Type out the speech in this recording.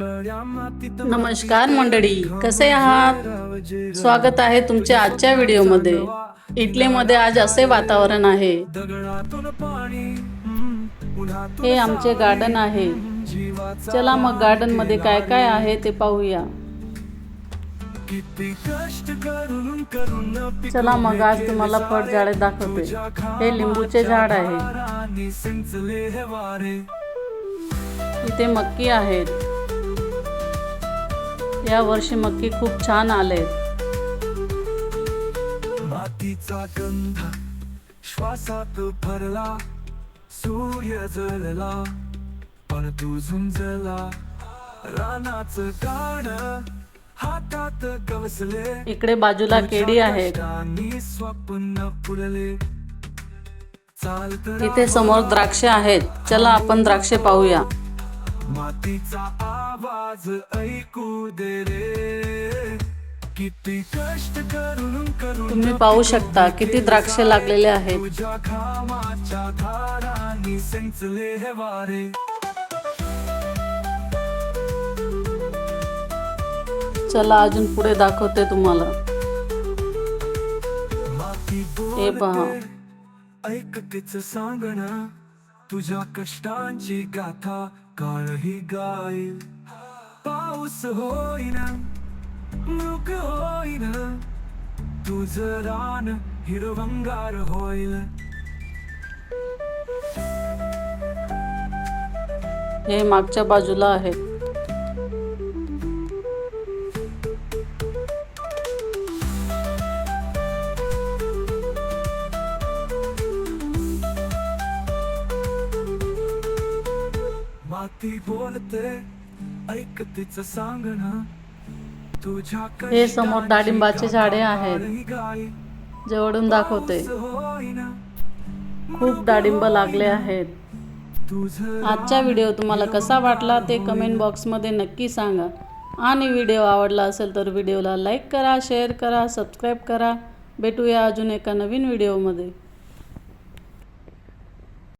नमस्कार मंडळी कसे आहात? स्वागत आहे तुमच्या आजच्या व्हिडिओमध्ये. इटलीमध्ये आज असे वातावरण आहे. हे आमचे गार्डन आहे. चला मग गार्डनमध्ये काय काय आहे ते पाहूया. चला मग आज तुम्हाला फळ झाडे दाखवते. हे लिंबूचे झाड आहे. इथे मक्की आहेत. या वर्षी मक्की खूप छान आले मातीचा गंध श्वासात भरला सूर्य जळला पण तू झुंजला रानाचं गाड हातात गवसले. इकडे बाजूला आहेत. कष्टांनी स्वप्न फुलले. चालत इथे समोर द्राक्षे आहेत. चला आपण द्राक्षे पाहूया. मातीचा आवाज ऐकू दे रे. किती कष्ट करून करून तुम्ही पाहू शकता किती द्राक्षे लागलेले आहेत. तुझ्या घामाच्या धारांनी सिंचले हे वारे. चला अजून पुढे दाखवते तुम्हाला. माती हे पहा. ऐक तिचं सांगणं. तुझ्या कष्टांची गाथा काळही गाईल पाऊस होईना मृग होईना. तुझ रान हिरवंगार होईल. हे मागच्या बाजूला आहेत माती बोलते ऐक तिचं सांगणं. तुझ्या हे समोर डाळिंबाचे झाडे आहेत. जवळून दाखवते. खूप डाळिंब लागले आहेत. आजचा व्हिडिओ तुम्हाला कसा वाटला ते कमेंट बॉक्समध्ये नक्की सांगा. आणि व्हिडिओ आवडला असेल तर व्हिडिओला लाईक करा शेअर करा सबस्क्राईब करा. भेटूया अजून एका नवीन व्हिडिओमध्ये.